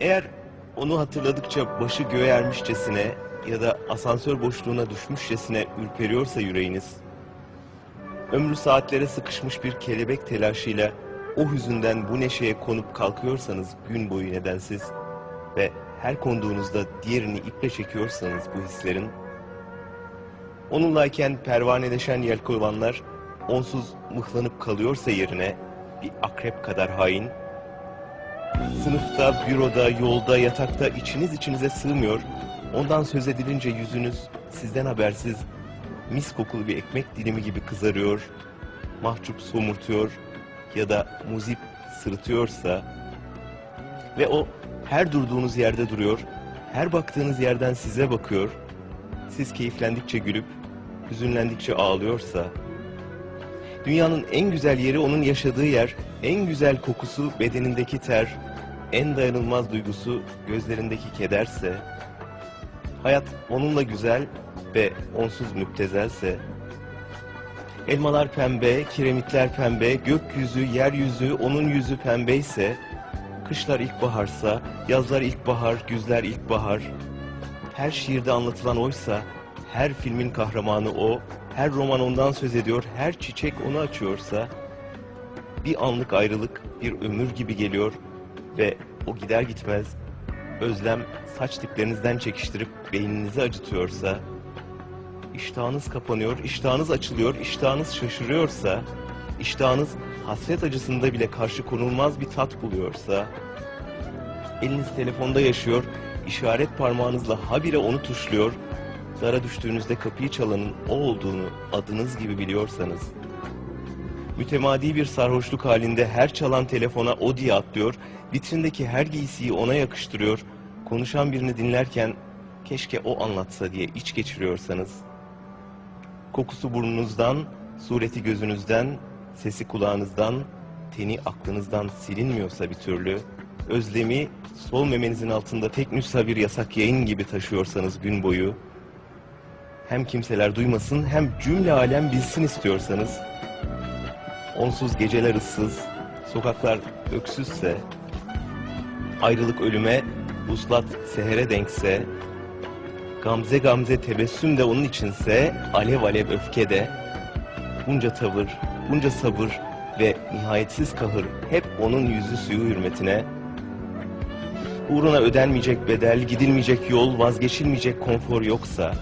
Eğer onu hatırladıkça başı göğe ermişçesine ya da asansör boşluğuna düşmüşçesine ürperiyorsa yüreğiniz, ömrü saatlere sıkışmış bir kelebek telaşıyla o hüzünden bu neşeye konup kalkıyorsanız gün boyu nedensiz ve her konduğunuzda diğerini iple çekiyorsanız bu hislerin, onunlayken pervaneleşen yelkovanlar onsuz mıhlanıp kalıyorsa yerine bir akrep kadar hain, sınıfta, büroda, yolda, yatakta içiniz içinize sığmıyor, ondan söz edilince yüzünüz sizden habersiz. Mis kokulu bir ekmek dilimi gibi kızarıyor, mahcup somurtuyor ya da muzip sırıtıyorsa. Ve o her durduğunuz yerde duruyor, her baktığınız yerden size bakıyor, siz keyiflendikçe gülüp, hüzünlendikçe ağlıyorsa, dünyanın en güzel yeri onun yaşadığı yer, en güzel kokusu bedenindeki ter, en dayanılmaz duygusu gözlerindeki kederse, hayat onunla güzel ve onsuz müptezelse, elmalar pembe, kiremitler pembe, gökyüzü, yeryüzü, onun yüzü pembeyse, kışlar ilkbaharsa, yazlar ilkbahar, güzler ilkbahar, her şiirde anlatılan oysa, her filmin kahramanı o, her roman ondan söz ediyor, her çiçek onu açıyorsa, bir anlık ayrılık bir ömür gibi geliyor ve o gider gitmez özlem saç diplerinizden çekiştirip beyninizi acıtıyorsa, iştahınız kapanıyor, iştahınız açılıyor, iştahınız şaşırıyorsa, iştahınız hasret acısında bile karşı konulmaz bir tat buluyorsa, eliniz telefonda yaşıyor, işaret parmağınızla habire onu tuşluyor, dara düştüğünüzde kapıyı çalanın o olduğunu adınız gibi biliyorsanız, mütemadi bir sarhoşluk halinde her çalan telefona o diye atlıyor, vitrindeki her giysiyi ona yakıştırıyor, konuşan birini dinlerken keşke o anlatsa diye iç geçiriyorsanız, kokusu burnunuzdan, sureti gözünüzden, sesi kulağınızdan, teni aklınızdan silinmiyorsa bir türlü, özlemi sol memenizin altında tek nüsha bir yasak yayın gibi taşıyorsanız gün boyu, hem kimseler duymasın hem cümle alem bilsin istiyorsanız, onsuz geceler ıssız, sokaklar öksüzse, ayrılık ölüme, uslat sehere denkse, gamze gamze tebessüm de onun içinse, alev alev öfke de, bunca tavır, bunca sabır ve nihayetsiz kahır hep onun yüzü suyu hürmetine, uğruna ödenmeyecek bedel, gidilmeyecek yol, vazgeçilmeyecek konfor yoksa,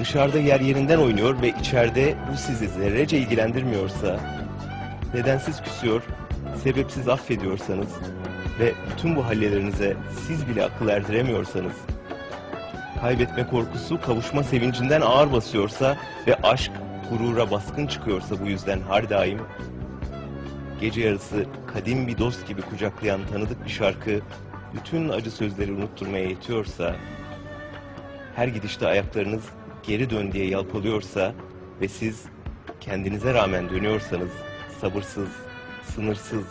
dışarıda yer yerinden oynuyor ve içeride bu sizi zerrece ilgilendirmiyorsa, nedensiz küsüyor, sebepsiz affediyorsanız ve bütün bu hallerinize siz bile akıl erdiremiyorsanız, kaybetme korkusu kavuşma sevincinden ağır basıyorsa ve aşk gurura baskın çıkıyorsa bu yüzden her daim, gece yarısı kadim bir dost gibi kucaklayan tanıdık bir şarkı bütün acı sözleri unutturmaya yetiyorsa, her gidişte ayaklarınız geri dön diye yalpalıyorsa ve siz kendinize rağmen dönüyorsanız sabırsız, sınırsız,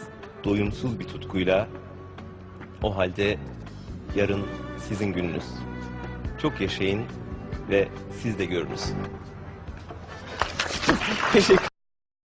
doyumsuz bir tutkuyla o halde yarın sizin gününüz. Çok yaşayın ve siz de görünüz. Teşekkür